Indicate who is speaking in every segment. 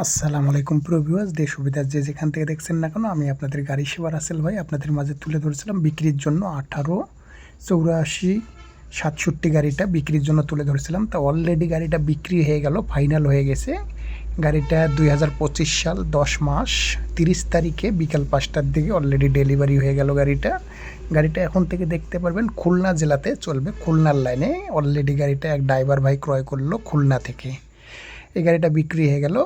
Speaker 1: আসসালামু আলাইকুম প্রভিউয়ার্স দেশ সুবিধার যে যেখান থেকে দেখছেন না কেন, আমি আপনাদের গাড়ি সেবা রাসেল ভাই। আপনাদের মাঝে তুলে ধরেছিলাম বিক্রির জন্য আঠারো চৌরাশি সাতষট্টি গাড়িটা বিক্রির জন্য তুলে ধরেছিলাম। তা অলরেডি গাড়িটা বিক্রি হয়ে গেল ফাইনাল হয়ে গেছে। গাড়িটা দুই হাজার পঁচিশ সাল দশ মাস, তিরিশ তারিখে বিকাল পাঁচটার দিকে অলরেডি ডেলিভারি হয়ে গেল গাড়িটা। গাড়িটা এখন থেকে দেখতে পারবেন খুলনা জেলাতে চলবে, খুলনার লাইনে অলরেডি গাড়িটা এক ড্রাইভার ভাই ক্রয় করল খুলনা থেকে। এই গাড়িটা বিক্রি হয়ে গেল।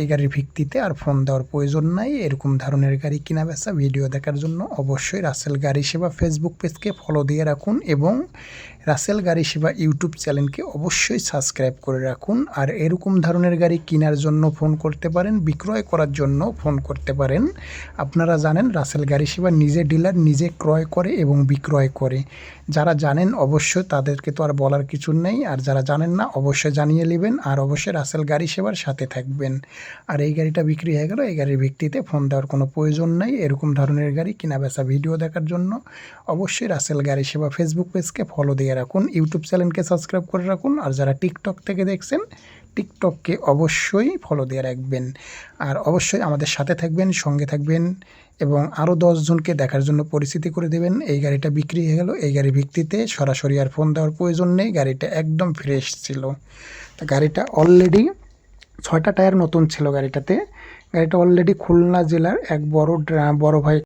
Speaker 1: এই গাড়ির ভিত্তিতে আর ফোন দেওয়ার প্রয়োজন নাই। এরকম ধরনের গাড়ি কিনা বেচা ভিডিও দেখার জন্য অবশ্যই রাসেল গাড়ি সেবা ফেসবুক পেজকে ফলো দিয়ে রাখুন এবং রাসেল গাড়ি সেবা ইউটিউব চ্যানেলকে অবশ্যই সাবস্ক্রাইব করে রাখুন। আর এরকম ধরনের গাড়ি কেনার জন্য ফোন করতে পারেন, বিক্রয় করার জন্য ফোন করতে পারেন। আপনারা জানেন, রাসেল গাড়ি সেবা নিজে ডিলার নিজে ক্রয় করে এবং বিক্রয় করে। যারা জানেন অবশ্যই, তাদেরকে তো আর বলার কিছু নেই। আর যারা জানেন না, অবশ্যই জানিয়ে নেবেন। আর অবশ্যই রাসেল গাড়ি সেবার সাথে থাকবেন। আর এই গাড়িটা বিক্রি হয়ে গেল, এই গাড়ির ভিত্তিতে ফোন দেওয়ার কোনো প্রয়োজন নেই। এরকম ধরনের গাড়ি কেনা বেচা ভিডিও দেখার জন্য অবশ্যই রাসেল গাড়ি সেবা ফেসবুক পেজকে ফলো দিয়ে রাখুন। ইউটিউব চ্যানেলকে সাবস্ক্রাইব করে রাখুন। আর যারা টিকটক থেকে দেখছেন টিকটককে অবশ্যই ফলো দিয়ে রাখবেন। আর অবশ্যই আমাদের সাথে থাকবেন, সঙ্গে থাকবেন এবং আরও দশজনকে দেখার জন্য পরিচিতি করে দেবেন। এই গাড়িটা বিক্রি হয়ে গেল। এই গাড়ির ভিত্তিতে সরাসরি আর ফোন দেওয়ার প্রয়োজন নেই। গাড়িটা একদম ফ্রেশ ছিল। তা গাড়িটা অলরেডি ছয়টা টায়ার নতুন ছিল গাড়িটাতে। গাড়িটা অলরেডি খুলনা জেলার এক বড় বড় ভাই